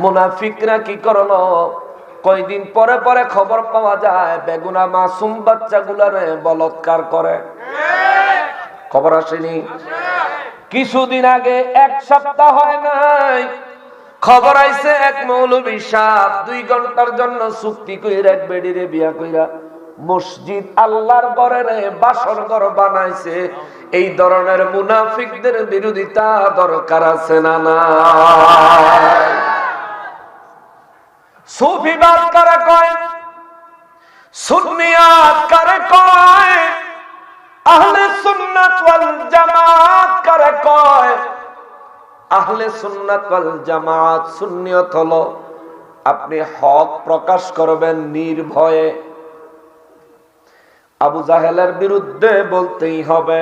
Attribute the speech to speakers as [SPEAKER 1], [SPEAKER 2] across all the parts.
[SPEAKER 1] মুনাফিকরা কি করল? কয়দিন পরে পরে খবর পাওয়া যায়, বেগুনা মাসুম বাচ্চাগুলারে বলৎকার করে। খবর আসেনি? কিছুদিন আগে এক সপ্তাহ হয় নাই, খবর আইছে এক মৌলবী সাপ দুই ঘণ্টার জন্য চুক্তি কইরা এক বেডিরে বিয়া কইরা মসজিদ আল্লাহর ঘরের বাসর ঘর বানাইছে। এই ধরনের মুনাফিকদের বিরোধিতা দরকার আছে না না সুফিবাদ কারে কয়? সুন্নিয়াত কারে কয়? আহলে সুন্নাত ওয়াল জামাত কারে কয়? আহলে সুন্নাত ওয়াল জামাত সুন্নিয়ত হলো, আপনি হক প্রকাশ করবেন নির্ভয়ে। আবু জাহেলের বিরুদ্ধে বলতেই হবে,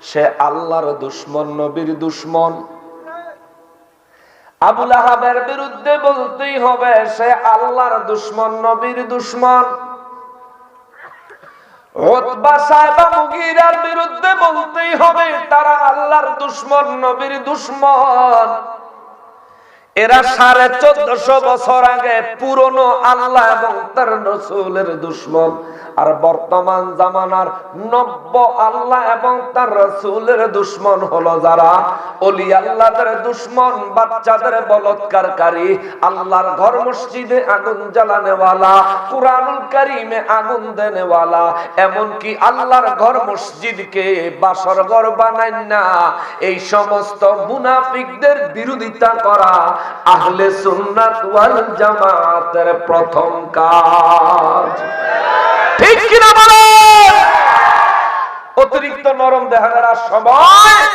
[SPEAKER 1] সে আল্লাহর দুশ্মন, নবীর দুশ্মন। আবুল আহাবের বিরুদ্ধে বলতেই হবে, সে আল্লাহর দুশ্মন, নবীর দুশ্মন। বিরুদ্ধে বলতেই হবে, তারা আল্লাহর দুশ্মন, নবীর দুশ্মন। এরা সাড়ে চোদ্দশো বছর আগে পুরনো আল্লাহ এবং তার রসুলের দুশ্মন। আর বর্তমান জামানার নব্য আল্লাহ এবং তার রসুলের দুশ্মন হলো যারা? অলি আল্লাহদের দুশ্মন, বাচ্চাদের বলৎকারী আল্লাহর ঘর মসজিদে আগুন জ্বালানেওয়ালা, কুরআনুল কারিমে আগুন দেনেওয়ালা, এমনকি আল্লাহর ঘর মসজিদকে বাসর ঘর বানাই না। এই সমস্ত মুনাফিকদের বিরোধিতা করা আহলে সুন্নাত ওয়াল জামাতের প্রথম কাজ। ঠিক কিনা বলো? অতিরিক্ত নরম দেখানোর সময়?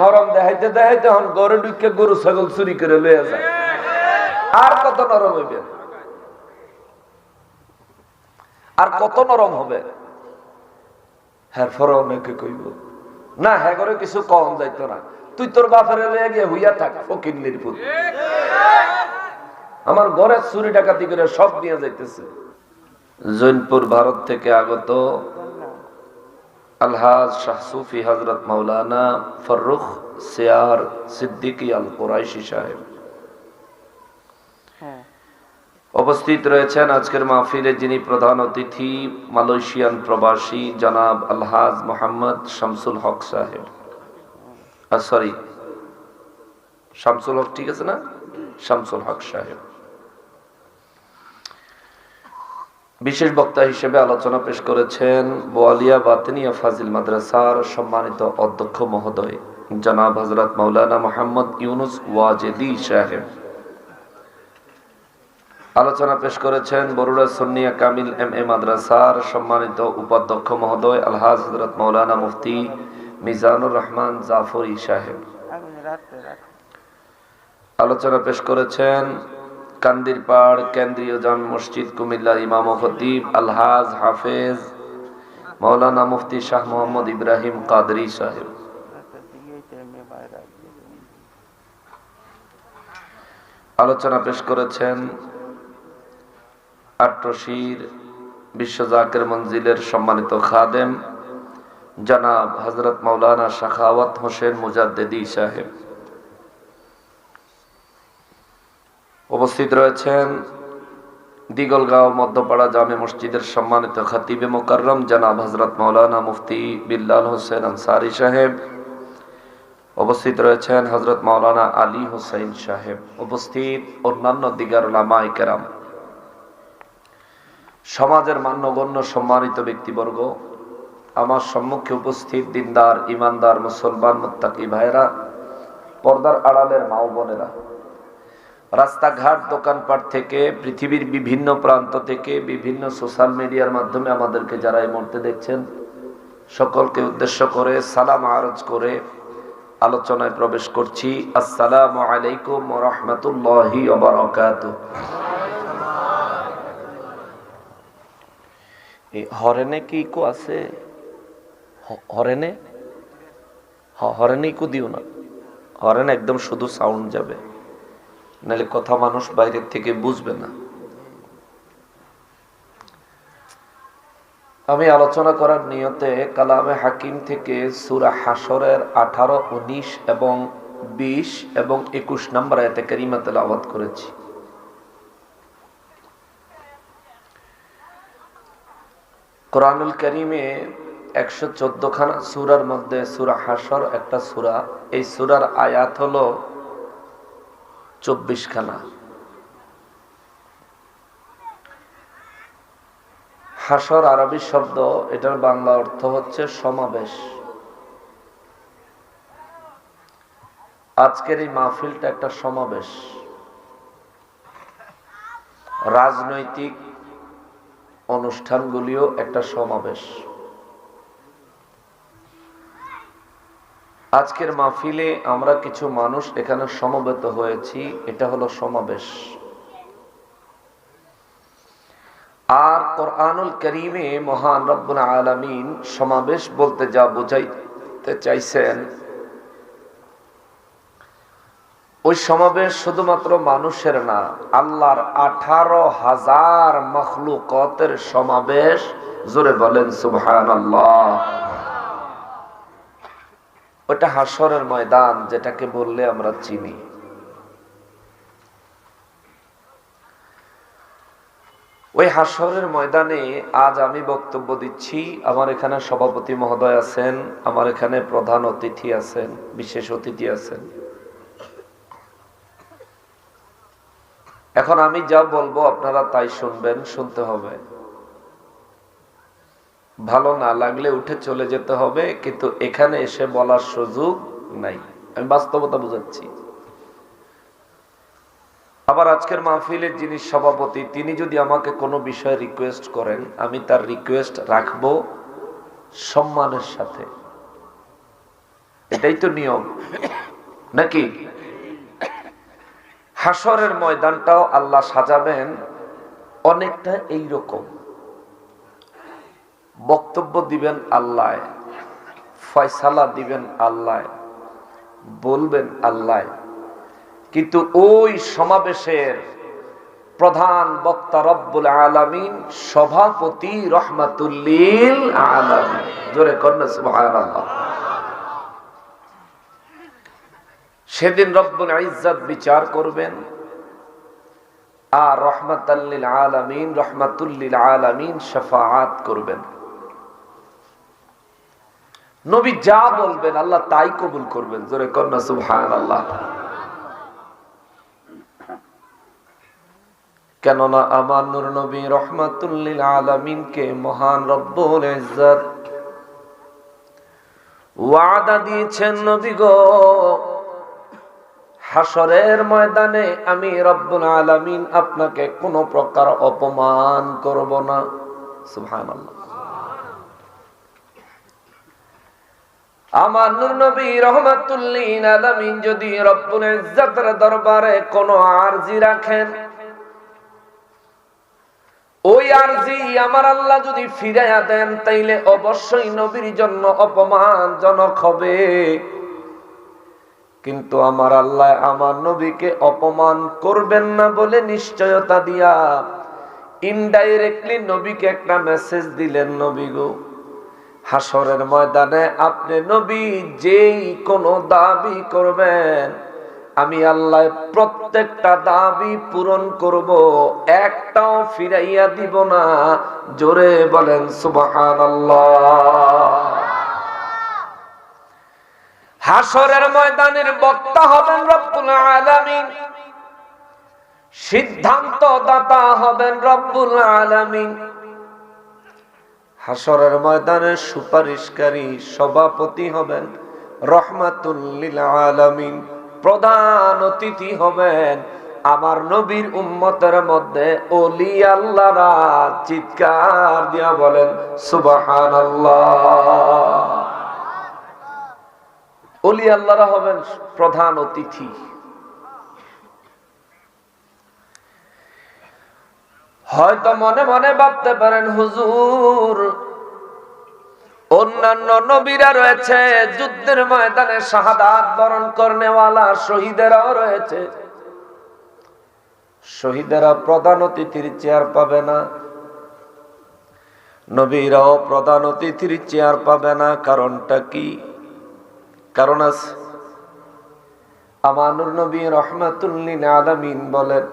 [SPEAKER 1] নরম দেখাইতে দেখাইতে হন গরু ঢুকে গরু, ছাগল চুরি করে লয়ে যায়। আর কত নরম হইবে? আর কত নরম হবে? হ্যাঁ ফর অনেকে কইব, না হ্যাঁ করে কিছু কম যাইতো না। তুই তোর বাপের লয়ে গিয়ে হইয়া থাক ফকির নির্ভুল আমার ঘরের চুরি ডাকাতি করে সব নিয়ে যাইতেছে। জৈনপুর ভারত থেকে আগত আলহাজ শাহ সুফি হজরত মাওলানা ফররুখ সিয়ার সিদ্দিকী আল কুরাইশি সাহেব উপস্থিত রয়েছেন আজকের মাহফিলে যিনি প্রধান অতিথি মালয়েশিয়ান প্রবাসী জনাব আলহাজ মোহাম্মদ শামসুল হক সাহেব। সরি শামসুল হক ঠিক আছে না? শামসুল হক সাহেব। বিশেষ বক্তা হিসেবে আলোচনা পেশ করেছেন বোয়ালিয়া বাতিনিয়া ফাজিল মাদ্রাসার সম্মানিত অধ্যক্ষ মহোদয়, জনাব হজরত মৌলানা মোহাম্মদ ইউনুস ওয়াজেদি সাহেব। আলোচনা পেশ করেছেন বরুড়া সন্নিয়া কামিল এম এ মাদ্রাসার সম্মানিত উপাধ্যক্ষ মহোদয়, আলহাজ হজরত মৌলানা মুফতি মিজানুর রহমান জাফরি সাহেব। আলোচনা পেশ করেছেন কান্দিরপাড় কেন্দ্রীয় জাম মসজিদ কুমিল্লার ইমাম ও খতিব আলহাজ হাফেজ মৌলানা মুফতি শাহ মোহাম্মদ ইব্রাহিম কাদরি সাহেব। আলোচনা পেশ করেছেন আট্টশির বিশ্ব জাকের মঞ্জিলের সম্মানিত খাদেম জনাব হজরত মৌলানা শাখাওয়াত হোসেন মুজাদ্দেদি সাহেব। উপস্থিত রয়েছেন দিগলগাঁও মধ্যপাড়া জামে মসজিদের সম্মানিত খাতিবে মোকাররম জনাব হজরত মৌলানা মুফতি বিল্লাল হোসেন আনসারি সাহেব। উপস্থিত রয়েছেন হজরত মৌলানা আলী হোসেন সাহেব। উপস্থিত অন্যান্য দিগার লামাই কেরাম। সমাজের মান্যগণ্য সম্মানিত ব্যক্তিবর্গ আমার সম্মুখে উপস্থিত দিনদার, ইমানদার, মুসলমান, মুত্তাকি ভাইরা পর্দার আড়ালের মাও বোনেরা, রাস্তাঘাট, দোকানপাট থেকে, পৃথিবীর বিভিন্ন প্রান্ত থেকে, বিভিন্ন সোশ্যাল মিডিয়ার মাধ্যমে আমাদেরকে যারা এই মুহূর্তে দেখছেন, সকলকে উদ্দেশ্য করে, সালাম আরজ করে আলোচনায় প্রবেশ করছি। আসসালামু আলাইকুম রহমতুল্লাহি হরেনে কি ইকো আছে? হরেনে? হরেনে ইকো দিও না। হরেন একদম শুধু সাউন্ড যাবে। নাহলে কথা মানুষ বাইরের থেকে বুঝবে না। আমি আলোচনা করার নিয়তে কালামে হাকিম থেকে সুরা হাসরের আঠারো, উনিশ এবং বিশ এবং একুশ নম্বর এতে কারিমা তেলাওয়াত করেছি। কোরআনুল করিমে একশো চোদ্দ খানা সুরার মধ্যে সুরা হাসর একটা সুরা। এই সুরার আয়াত হলো চব্বিশ খানা হাসর আরবি শব্দ, এটার বাংলা অর্থ হচ্ছে সমাবেশ। আজকের এই মাহফিলটা একটা সমাবেশ। রাজনৈতিক অনুষ্ঠানগুলিও একটা সমাবেশ। আজকের মাহফিলে আমরা কিছু মানুষ এখানে সমবেত হয়েছি, এটা হলো সমাবেশ। আর কোরআনুল করিমে মহান রব্বুল আলমিন সমাবেশ বলতে যা বোঝাইতে চাইছেন, ওই সমাবেশ শুধুমাত্র মানুষের না, আল্লাহর আঠারো হাজার মখলুকতের সমাবেশ, জোরে বলেন সুবহান ওটা হাসরের ময়দান, যেটাকে বললে আমরা চিনি। ওই হাসরের ময়দানে আজ আমি বক্তব্য দিচ্ছি, আমার এখানে সভাপতি মহোদয় আছেন, আমার এখানে প্রধান অতিথি আছেন, বিশেষ অতিথি আছেন। এখন আমি যা বলব আপনারা তাই শুনবেন, শুনতে হবে। ভালো না লাগলে উঠে চলে যেতে হবে, কিন্তু এখানে এসে বলার সুযোগ নাই। আমি বাস্তবতা বুঝাচ্ছি। আবার আজকের মাহফিলের যিনি সভাপতি, তিনি যদি আমাকে কোনো বিষয়ে রিকোয়েস্ট করেন, আমি তার রিকোয়েস্ট রাখব সম্মানের সাথে। এটাই তো নিয়ম। নাকি? হাসরের ময়দানটাও আল্লাহ সাজাবেন, অনেকটা এই রকম বক্তব্য দিবেন আল্লাহ, ফয়সালা দিবেন আল্লাহ, বলবেন আল্লাহ। কিন্তু ওই সমাবেশের প্রধান বক্তা রব্বুল আলমিন সভাপতি রহমাতুল্লিল জোরে সেদিন রব্বুল ইজ্জত বিচার করবেন আর রহমাতাল্লিল আলামিন, রহমাতুল্লিল আলামিন শাফাআত করবেন। নবী যা বলবেন আল্লাহ তাই কবুল করবেন। জোরে কন্যা সুবহানাল্লাহ। কেননা আমার নূর নবী রহমাতুল্লিল আলামিনকে মহান রব্বুল ইজ্জত ওয়াদা দিয়েছেন নবী গো। হাসরের ময়দানে আমি রব্বুল আলামিন আপনাকে কোনো প্রকার অপমান করব না। সুবহানাল্লাহ। আমার নূর নবী রহমাতুল্লিন আলামিন যদি রব্বুল ইজ্জতের দরবারে কোনো আরজি রাখেন, ওই আরজি আমার আল্লাহ যদি ফিরাইয়া দেন, তাইলে অবশ্যই নবীর জন্য অপমানজনক হবে। কিন্তু আমার আল্লাহ আমার নবীকে অপমান করবেন না বলে নিশ্চয়তা দিয়া ইনডাইরেক্টলি নবীকে একটা মেসেজ দিলেন, নবী গো। হাসরের ময়দানে আপনি নবী যেই কোনো দাবি করবেন, আমি আল্লাহ প্রত্যেকটা দাবি পূরণ করব, একটাও ফিরাইয়া দিব না। জোরে বলেন, সুবহানাল্লাহ। হাসরের ময়দানের বক্তা হবেন রব্বুল আলামিন। সিদ্ধান্ত দাতা হবেন রব্বুল আলামিন। হাসরের ময়দানে সুপারিশকারী সভাপতি হবেন রহমাতুল্লিল আলামিন, প্রধান অতিথি হবেন আমার নবীর উম্মতের মধ্যে ওলি আল্লাহরা চিৎকার দিয়া বলেন, সুবহানাল্লাহ। অলি আল্লাহরা হবেন প্রধান অতিথি। হয়তো মনে মনে ভাবতে পারেন, হুজুর, অন্যান্য নবীরা রয়েছে, যুদ্ধের ময়দানে শাহাদাত বরণ করনেওয়ালা, শহীদেরাও রয়েছে। শহীদেরা প্রধান অতিথির চেয়ার পাবে না, নবীরাও প্রধান অতিথির চেয়ার পাবে না, কারণটা কি? কারণ আছে। আমানুর নবী রহমাতুল্লিন আলামিন বলেন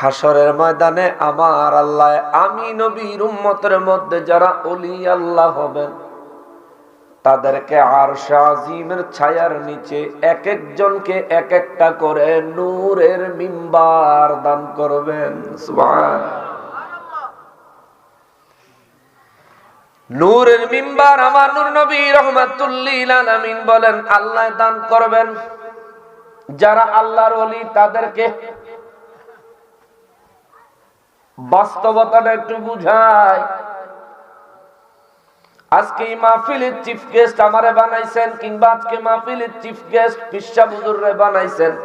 [SPEAKER 1] হাসরের ময়দানে আমার আল্লাহ, আমি নবীর উম্মতের মধ্যে যারা অলি আল্লাহ হবেন, তাদেরকে আর আজিমের ছায়ার নিচে এক একজনকে এক একটা করে নূরের মিম্বার দান করবেন। নূরের মিম্বার আমার নূর নবী রহমাতুল্লিল বলেন, আল্লাহ দান করবেন। যারা আল্লাহর অলি তাদেরকে বাস্তবতাটা একটু বুঝায় আজকে এই মাহফিলের চিফ গেস্ট আমারে বানাইছেন কিংবা আজকে মাহফিলের চিফ গেস্ট পিসা বুজুররে বানাইছেন।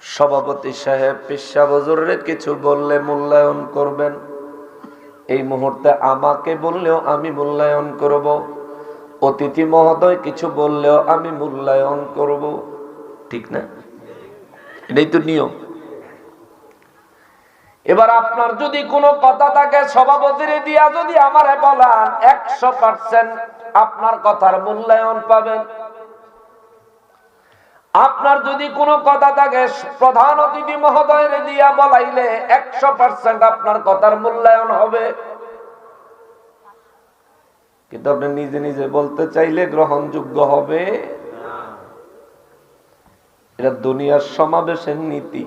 [SPEAKER 1] সভাপতি সাহেব, পিসা বুজুররে কিছু বললে মূল্যায়ন করবেন। এই মুহূর্তে আমাকে বললেও আমি মূল্যায়ন করব। অতিথি মহোদয় কিছু বললেও আমি মূল্যায়ন করব। ঠিক না? এটাই তো নিয়ম। এবার আপনার যদি কোনো কথা থাকে, সভাপতির দিয়া যদি আমারে বলান, একশো পার্সেন্ট আপনার কথার মূল্যায়ন পাবেন। আপনার যদি কোনো কথা থাকে, প্রধান অতিথি মহোদয়ের দিয়া বলাইলে একশো পার্সেন্ট আপনার কথার মূল্যায়ন হবে। কিন্তু আপনি নিজে নিজে বলতে চাইলে গ্রহণযোগ্য হবে। এটা দুনিয়ার সমাবেশের নীতি।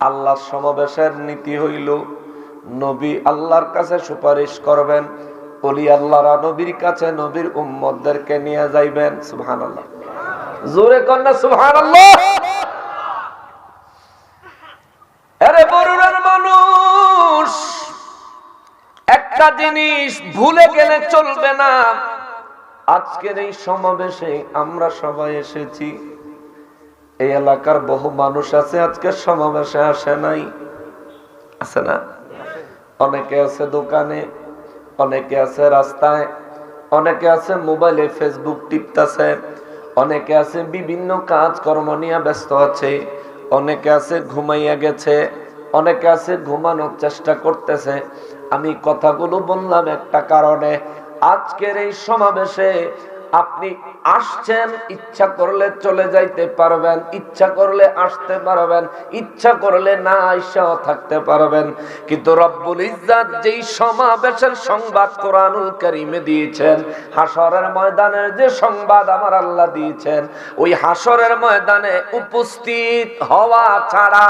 [SPEAKER 1] আল্লাহর সমাবেশের নীতি হইল, নবী আল্লাহর কাছে সুপারিশ করবেন, অলি আল্লাহরা নবীর কাছে নবীর উম্মদদেরকে নিয়ে যাইবেন সুবহান আল্লাহ জোরে কন্যা সুবহান আল্লাহ একটা জিনিস ভুলে গেলে চলবে না। আজকের এই সমাবেশে আমরা সবাই এসেছি। এই এলাকার বহু মানুষ আছে, আজকে সমাবেশে আসে নাই। আছে না? অনেকে আছে দোকানে, অনেকে আছে রাস্তায়, অনেকে আছে মোবাইলে ফেসবুক টিপতেছে, অনেকে আছে বিভিন্ন কাজ কর্ম নিয়ে ব্যস্ত আছে, অনেকে আছে ঘুমাইয়া গেছে, অনেকে আছে ঘুমানোর চেষ্টা করতেছে। আমি কথাগুলো বললাম একটা কারণে, আজকের এই সমাবেশে আপনি আসছেন, ইচ্ছা করলে চলে যাইতে পারবেন, ইচ্ছা করলে আসতে পারবেন, ইচ্ছা করলে না আইসাও থাকতে পারবেন। কিন্তু রব্বুল ইজ্জাত যেই সমাবেশের সংবাদ কোরআনুল কারিমে দিয়েছেন হাসরের ময়দানের যে সংবাদ আমার আল্লাহ দিয়েছেন, ওই হাসরের ময়দানে উপস্থিত হওয়া ছাড়া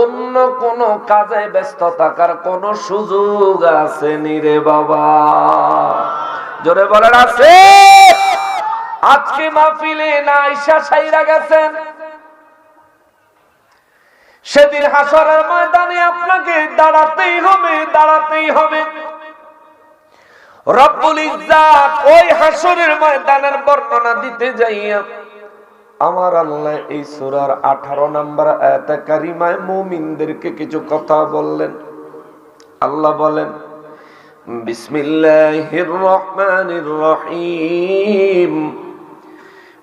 [SPEAKER 1] অন্য কোন কাজে ব্যস্ত থাকার কোন সুযোগ আছে নি রে বাবা। জোরে বলেন আছে আজকে মাহফিলে না ঈশা সাইরা গেছেন। সেদিন হাসরের ময়দানে আপনাকে দাঁড়াতেই হবে দাঁড়াতেই হবে। রব্বুল ইজ্জাত ওই হাসরের ময়দানের বর্ণনা দিতে যাইয়া আমার আল্লাহ এই সূরার 18 নম্বর আয়াতে কারিমায় মুমিনদেরকে কিছু কথা বললেন। আল্লাহ বলেন, বিসমিল্লাহির রহমানির রহিম।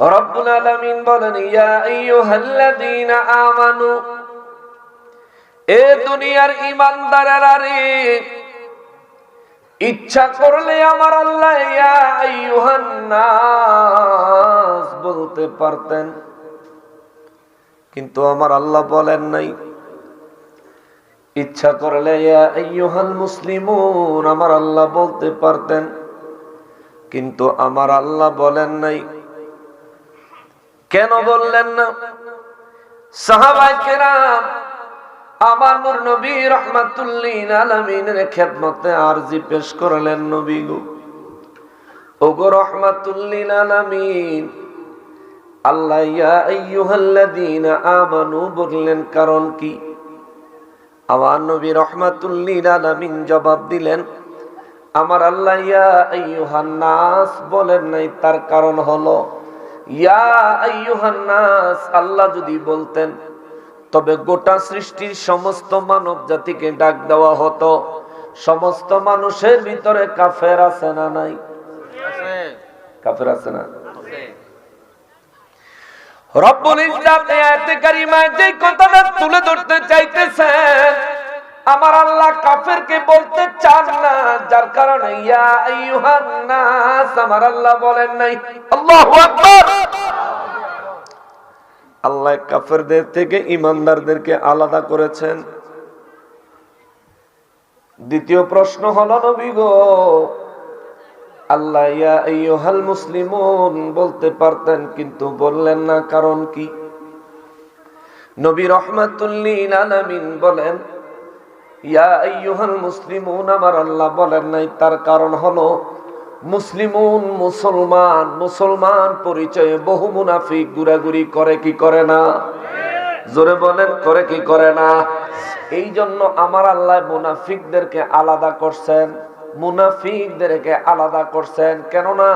[SPEAKER 1] রব্বুল আলামিন বলেন, ইয়া আইয়ুহাল্লাযীনা আমানু, এ দুনিয়ার ঈমানদারেরা রে, ইচ্ছা করলে আমার আল্লাহ ইয়া আইয়ুহান নাস বলতে পারতেন। কিন্তু আমার আল্লাহ বলেন নাই। ইচ্ছা করলে ইয়া আইয়ুহাল মুসলিমুন, আমার আল্লাহ বলতে পারতেন। কিন্তু আমার আল্লাহ বলেন নাই কেন বললেন না? সাহাবাই কেরাম আমার নূর নবী রহমাতুল্লিন আলমিনের খেদমতে আরজি পেশ করলেন, নবী গো। ওগো রহমাতুল্লিন আলমিন, আল্লাহ ইয়া আইয়ুহাল্লাযীনা আমানু বললেন, কারণ কি? আমার নবী রহমাতুল্লিন আলমিন জবাব দিলেন, আমার আল্লাহ ইয়া আইয়ুহান নাস বলেন নাই, তার কারণ হলো আল্লাহ যদি বলতেন তবে গোটা সৃষ্টির সমস্ত মানব জাতিকে ডাক দেওয়া হতো। সমস্ত মানুষের ভিতরে কাফের আছে না নাই? কাফের আছে না? রব্বুল ইজ্জাত আয়াতে কারিমায় যে কথাটা তুলে ধরতে চাইতেছেন আমার আল্লাহ কাফেরকে বলতে চান না, যার কারণে আমার আল্লাহ বলেন নাই। আল্লাহু আল্লাহ কাফেরদের থেকে ইমানদারদেরকে আলাদা করেছেন। দ্বিতীয় প্রশ্ন হলো, নবী গো, আল্লাহ ইয়া মুসলিমুন, বলতে পারতেন, কিন্তু বললেন না, কারণ কি? নবী রহমাতুল্লিল আলামিন বলেন ইয়া আইয়ুহাল মুসলিমুন, আমার আল্লাহ বলেন নাই, তার কারণ হলো মুসলিমুন মুসলমান মুসলমান পরিচয়ে বহু মুনাফিক ঘুরাঘুরি করে কি করে না? জোরে বলেন, করে কি করে না? এই জন্য আমার আল্লাহ মুনাফিকদেরকে আলাদা করছেন, মুনাফিকদেরকে আলাদা করছেন। কেননা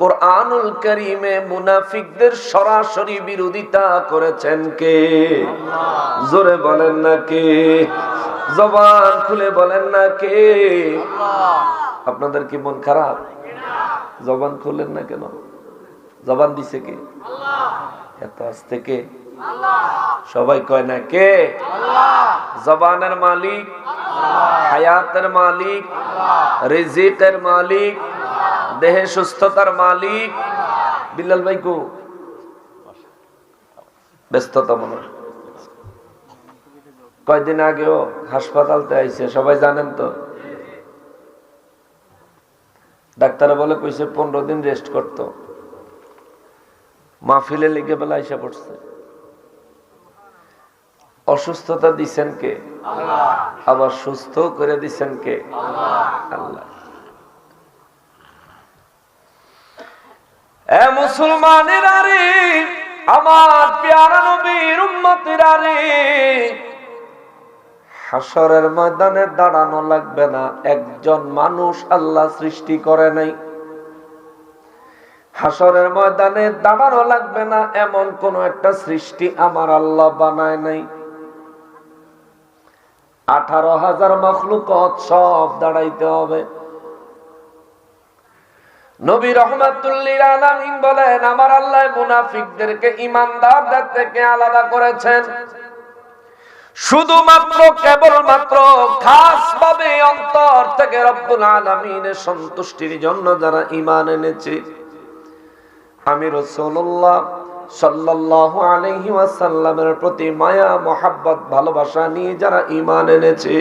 [SPEAKER 1] কোরআনুল করিমে মুনাফিকদের সরাসরি বিরোধিতা করেছেন কে? জোরে বলেন না কে? জবান খুলে বলেন না কে? আপনাদের কি মন খারাপ? জবান খুললেন না কেন? জবান দিছে কে? এত আজ থেকে সবাই কয় না কে? জবানের মালিক। হায়াতের মালিক। রিজিকের মালিক। দেহে সুস্থতার মালিক। বিল্লাল ভাই কো? ব্যস্ততা মনে হয়। কয়দিন আগেও হাসপাতালতে আইছে সবাই জানেন তো? ডাক্তার বলে কইছে পনেরো দিন রেস্ট করতো। মাহফিলে লিখে বেলা এসে পড়ছে। অসুস্থতা দিছেন কে? আবার সুস্থ করে দিছেন কে? আল্লাহ। এ মুসলমানের আরে আমার পেয়ারা নবীর উম্মতের আরে হাসরের ময়দানে দাঁড়ানো লাগবে না। একজন মানুষ আল্লাহ সৃষ্টি করে নাই। হাসরের ময়দানে দাঁড়ানো লাগবে না, এমন কোন একটা সৃষ্টি আমার আল্লাহ বানায় নাই। আঠারো হাজার মখলুকত সব দাঁড়াইতে হবে। নবী রহমাতুল্লিল আলামিন বলেন, আমার আল্লাহ মুনাফিকদেরকে ইমানদারদের থেকে আলাদা করেছেন। শুধুমাত্র কেবলমাত্র খাস ভাবে অন্তর থেকে রব্বুল আলমিনের সন্তুষ্টির জন্য যারা ইমান এনেছে। আমি রসুল্লাহ সাল্লাহ আলহিমের প্রতি মায়া, মোহাব্বত, ভালোবাসা নিয়ে যারা ইমান এনেছে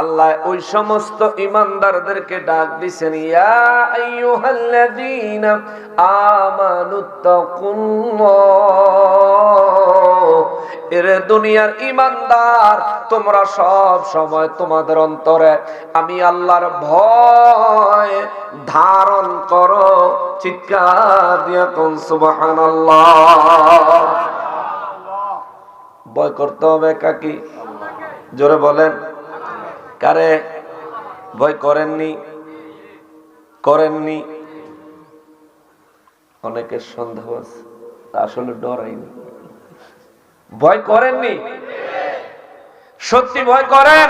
[SPEAKER 1] আল্লাহ ওই সমস্ত ইমানদারদেরকে ডাক দিছেন, ইয়া আইয়ুহাল্লাযীনা আমানুত্তাকুল্লাহ। দুনিয়ার ইমানদার, তোমরা সব সময় তোমাদের অন্তরে আমি আল্লাহর ভয় ধারণ করো। চিৎকার দিয়া কোন, সুবহানাল্লাহ। ভয় করতে হবে কাকি? জোরে বলেন। কারে? ভয় করেননি? করেননি? অনেকের সন্দেহ আছে আসলে ডরাইনি। ভয় করেননি? সত্যি ভয় করেন?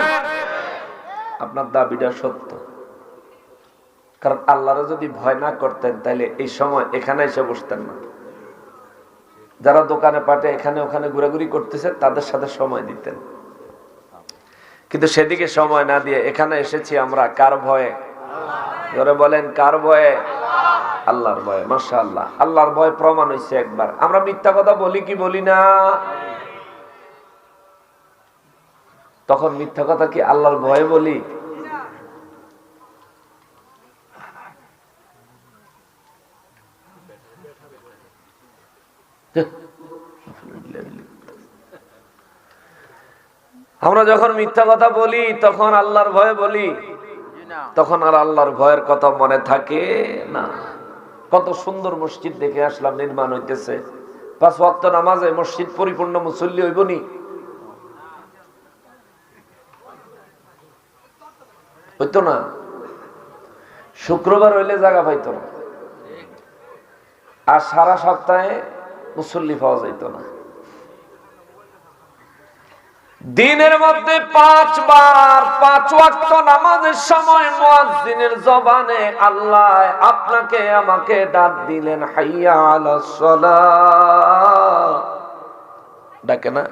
[SPEAKER 1] আপনার দাবিটা সত্য। কারণ আল্লাহরা যদি ভয় না করতেন তাহলে এই সময় এখানে এসে বসতেন না। যারা দোকানে পাটে এখানে ওখানে ঘোরাঘুরি করতেছে, তাদের সাথে সময় দিতেন। কিন্তু সেদিকে সময় না দিয়ে এখানে এসেছি আমরা কার ভয়ে? ধরে বলেন, কার ভয়ে? আল্লাহর ভয়ে মাসা আল্লাহ আল্লাহর ভয় প্রমাণ হয়েছে একবার। আমরা মিথ্যা কথা বলি কি বলি না? তখন মিথ্যা কথা কি আল্লাহর ভয়ে বলি? আমরা যখন মিথ্যা কথা বলি, তখন আল্লাহর ভয়ে বলি। তখন আর আল্লাহর ভয়ের কথা মনে থাকে না। কত সুন্দর মসজিদ দেখে আসলাম, নির্মাণ হইতেছে। পাঁচ নামাজে মসজিদ পরিপূর্ণ মুসল্লি হইবনি হইতো না। শুক্রবার হইলে জায়গা পাইতো না। আর সারা সপ্তাহে মুসল্লি পাওয়া যাইতো না। দিনের মধ্যে পাঁচবার, পাঁচ ওয়াক্ত নামাজের সময় মুয়াজ্জিনের জবানে আল্লাহ আপনাকে আমাকে ডাক দিলেন, হাইয়া ডাকে না?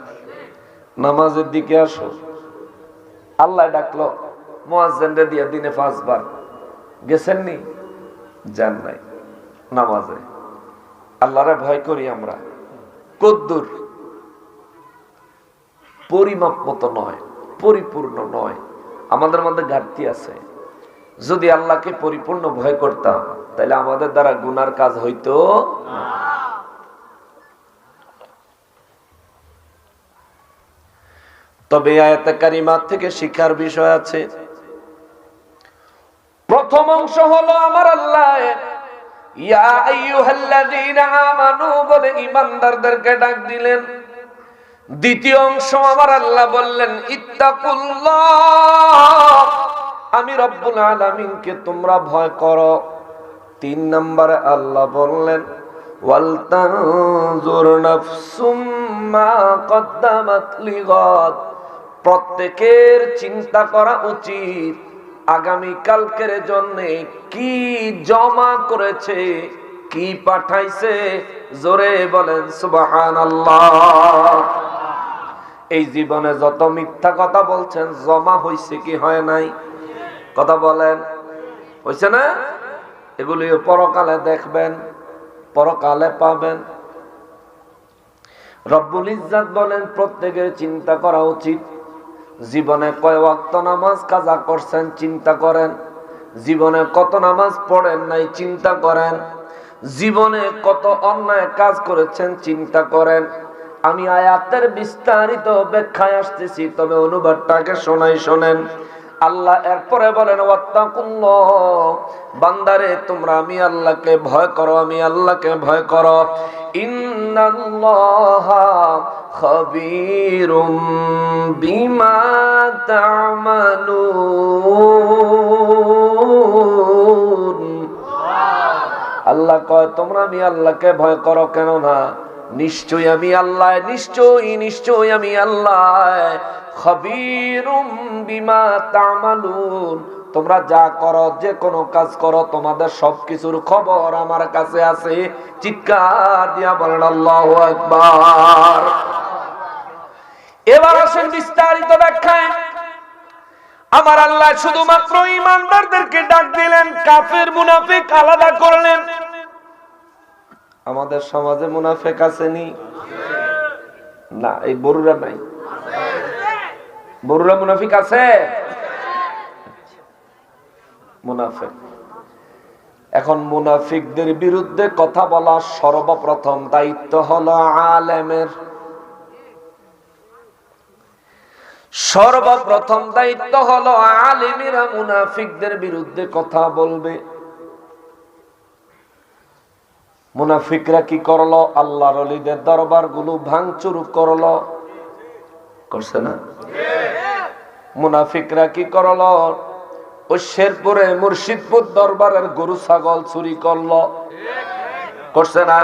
[SPEAKER 1] নামাজের দিকে আসো। আল্লাহ ডাকলো, মুয়াজ্জিনরে দিয়ে দিনে পাঁচবার। গেছেন নি যান নাই নামাজে। আল্লাহরে ভয় করি আমরা। কদ্দুর। পরিমাপ মতো নয়, পরিপূর্ণ নয়। আমাদের মধ্যে ঘাটতি আছে। যদি আল্লাহকে পরিপূর্ণ ভয় করতাম, তাহলে আমাদের দ্বারা গুনার কাজ হইতো তবে আয়াতে কারিমাত থেকে শিক্ষার বিষয় আছে। প্রথম অংশ হলো আমার আল্লাহ বলে ঈমানদারদেরকে ডাক দিলেন। দ্বিতীয় অংশ আমার আল্লাহ বললেন, ইত্তাকুল্লাহ। আমি রব্বুল আলামিনকে তোমরা ভয় করো। তিন নম্বরে আল্লাহ বললেন প্রত্যেকের চিন্তা করা উচিত আগামী কালকের জন্য কি জমা করেছে। কি পাঠাইছে? জোরে বলেন, সুবহানাল্লাহ। এই জীবনে যত মিথ্যা কথা বলছেন, জমা হইছে কি হয় নাই? কথা বলেন। হইছে না? এগুলি পরকালে দেখবেন, পরকালে পাবেন। রব্বুল ইজ্জাত বলেন, প্রত্যেকের চিন্তা করা উচিত। জীবনে কয় ওয়াক্ত নামাজ কাজা করছেন, চিন্তা করেন। জীবনে কত নামাজ পড়েন নাই, চিন্তা করেন। জীবনে কত অন্যায় কাজ করেছেন, চিন্তা করেন। আমি আয়াতের বিস্তারিত ব্যাখ্যায় আসতেছি, তবে অনুবাদটাকে শোনাই শোনেন। আল্লাহ এরপরে বলেন বান্দারে, তোমরা আমি আল্লাহকে ভয় করো, আমি আল্লাহকে ভয় করো। খাবীরুম বিমা আল্লাহ কয়, তোমরা আমি আল্লাহকে ভয় করো কেন না নিশ্চয়ই আমি আল্লাহ, নিশ্চয়ই নিশ্চয়ই আমি আল্লাহ। বিমা তামালুন। তোমরা যা করো, যে কোনো কাজ করো, তোমাদের সবকিছুর খবর আমার কাছে আছে। চিৎকার দিয়া বলেন, আল্লাহ একবার এবার আসেন বিস্তারিত ব্যাখ্যায়। আমার আল্লাহ শুধুমাত্র ইমানদারদেরকে ডাক দিলেন, কাফের মুনাফিক আলাদা করলেন। আমাদের সমাজে মুনাফেক আসেনি? না, এই বড়ুরা নাই। বড়ুরা মুনাফিক আছে? মুনাফেক। এখন মুনাফিকদের বিরুদ্ধে কথা বলা সর্বপ্রথম দায়িত্ব হলো আলেমের। সর্বপ্রথম দায়িত্ব হলো আলিমিরা মুনাফিকদের বিরুদ্ধে কথা বলবে। মুনাফিকরা কি করল? আল্লাহর অলিদের দরবারগুলো ভাঙচুর করল। করছে না? মুনাফিকরা কি করল? ওই শেরপুরে মুর্শিদপুর দরবারের গরু ছাগল চুরি করল। করছে না?